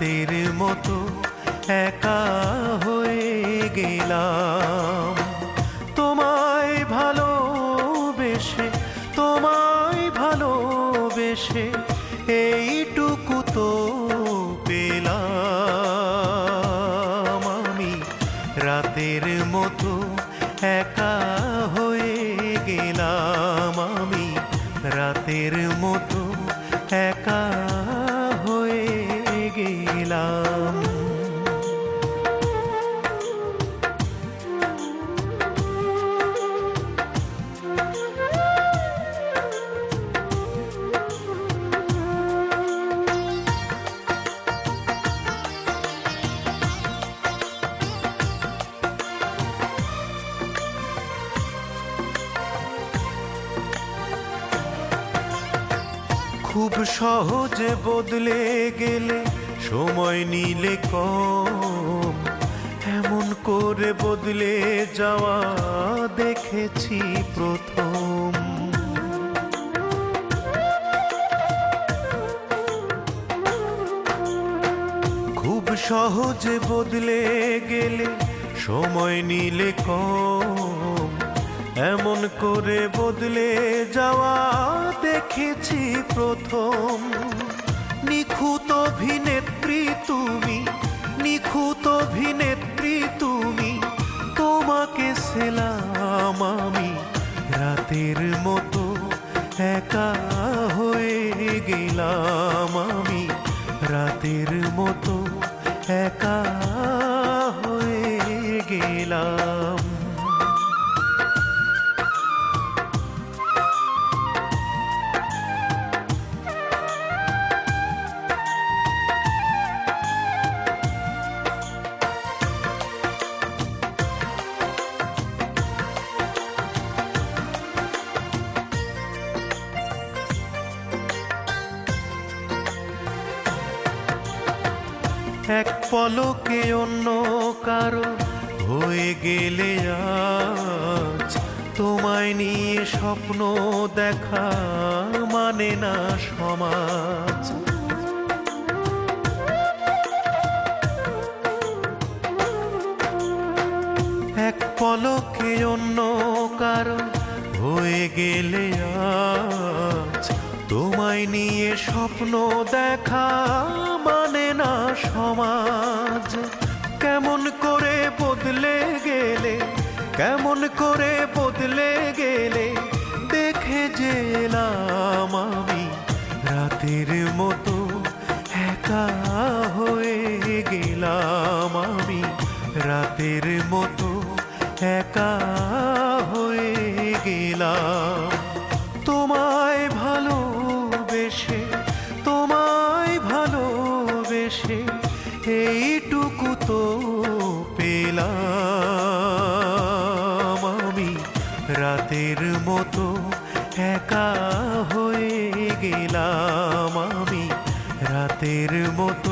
রাতের মতো একা হয়ে গেলাম। তোমায় ভালোবেসে তোমায় ভালোবেসে এইটুকু তো পেলাম আমি। রাতের মতো একা হয়ে গেলাম আমি। রাতের মতো খুব সহজে বদলে গেলে সময় নিলে কম। এমন করে বদলে যাওয়া দেখেছি প্রথম। খুব সহজে বদলে গেলে সময় নিলে কম। এমন করে বদলে যাওয়া দেখেছি প্রথম। নিখুঁত অভিনেত্রী তুমি, নিখুঁত অভিনেত্রী তুমি, তোমাকে সেলাম আমি রাতের মতো একা হয়ে গেলাম আমি রাতের মতো একা হয়ে গেলাম। এক পলকে অন্য কারও হয়ে গেলে আজ তোমায় নিয়ে স্বপ্ন দেখা মানে না সমাজ। এক পলকে অন্য কারও হয়ে গেলে আজ তোমায় নিয়ে স্বপ্ন দেখা গেলাম আমি রাতের মতো একা হয়ে গেলাম। তোমায় ভালোবেসে তোমায় ভালোবেসে এইটুকু তো পেলাম আমি। রাতের মতো একা হয়ে গেলাম আমি। রাতের মতো